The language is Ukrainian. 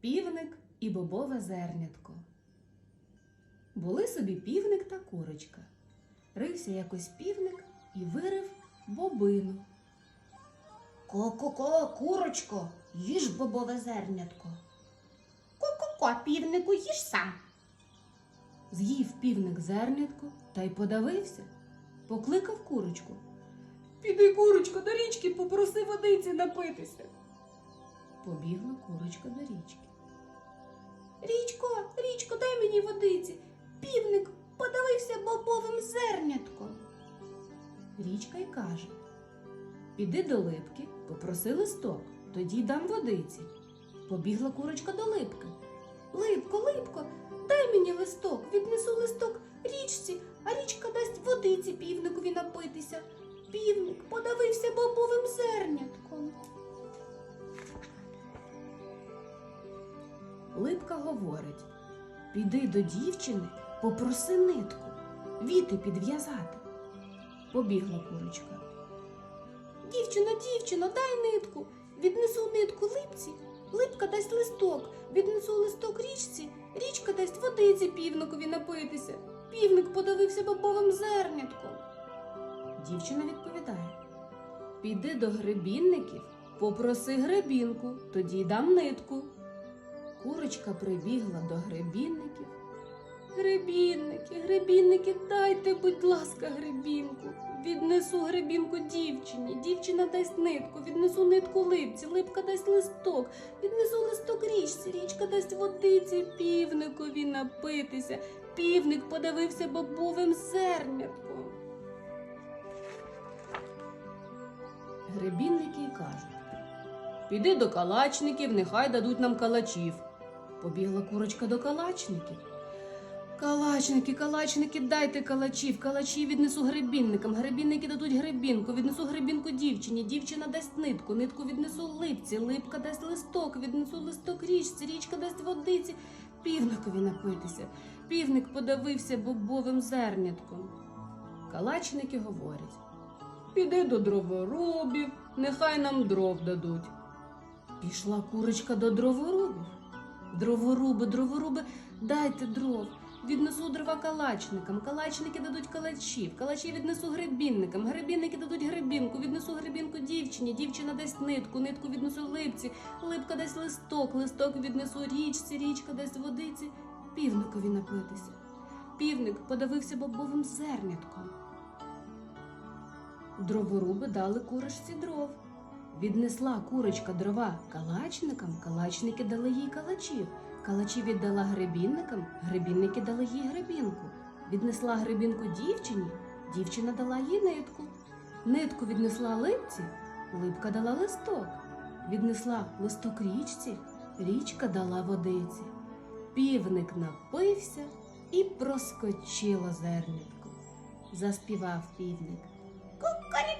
Півник і бобове зернятко. Були собі півник та курочка. Рився якось півник і вирив бобину. Ко-ко-ко, курочко, їж бобове зернятко. Ко-ко-ко, півнику, їж сам. З'їв півник зернятко та й подавився. Покликав курочку. Піди, курочко, до річки, попроси водиці напитися. Побігла курочка до річки. Річко, річко, дай мені водиці. Півник подавився бобовим зернятком. Річка й каже: Піди до липки, попроси листок, тоді дам водиці. Побігла курочка до липки. Липко, липко, дай мені листок, віднесу листок річці, а річка дасть водиці півникові напитися. Півник подавився бобовим зернятком. Липка говорить: Піди до дівчини, попроси нитку, віти підв'язати. Побігла курочка. Дівчино, дівчино, дай нитку. Віднесу нитку липці, липка дасть листок, віднесу листок річці, річка дасть водиці півникові напитися. Півник подавився бобовим зернятком. Дівчина відповідає: Піди до гребінників, попроси гребінку, тоді дам нитку. Курочка прибігла до гребінників. Гребінники, гребінники, дайте, будь ласка, гребінку. Віднесу гребінку дівчині, дівчина дасть нитку, віднесу нитку липці, липка дасть листок, віднесу листок річці, річка дасть водиці, півникові напитися. Півник подавився бобовим зернятком. Гребінники кажуть: Піди до калачників, нехай дадуть нам калачів. Побігла курочка до калачників. Калачники, калачники, дайте калачів, калачі віднесу гребінникам, гребінники дадуть гребінку, віднесу гребінку дівчині, дівчина дасть нитку, нитку віднесу липці, липка дасть листок, віднесу листок річці, річка дасть водиці, півникові напитися. Півник подавився бобовим зернятком. Калачники говорять. Піди до дроворубів, нехай нам дров дадуть. Пішла курочка до дроворубів. Дроворуби, дроворуби, дайте дров. Віднесу дрова калачникам, калачники дадуть калачів, калачі віднесу гребінникам, гребінники дадуть гребінку, віднесу гребінку дівчині, дівчина дасть нитку, нитку віднесу липці, липка дасть листок, листок віднесу річці, річка дасть водиці, півникові напитися. Півник подавився бобовим зернятком. Дроворуби дали курочці дров. Віднесла курочка дрова калачникам, калачники дали їй калачів. Калачі віддала гребінникам, гребінники дали їй гребінку. Віднесла гребінку дівчині, дівчина дала їй нитку. Нитку віднесла липці, липка дала листок. Віднесла листок річці, річка дала водиці. Півник напився і проскочило зернятко. Заспівав півник. Кукаріку!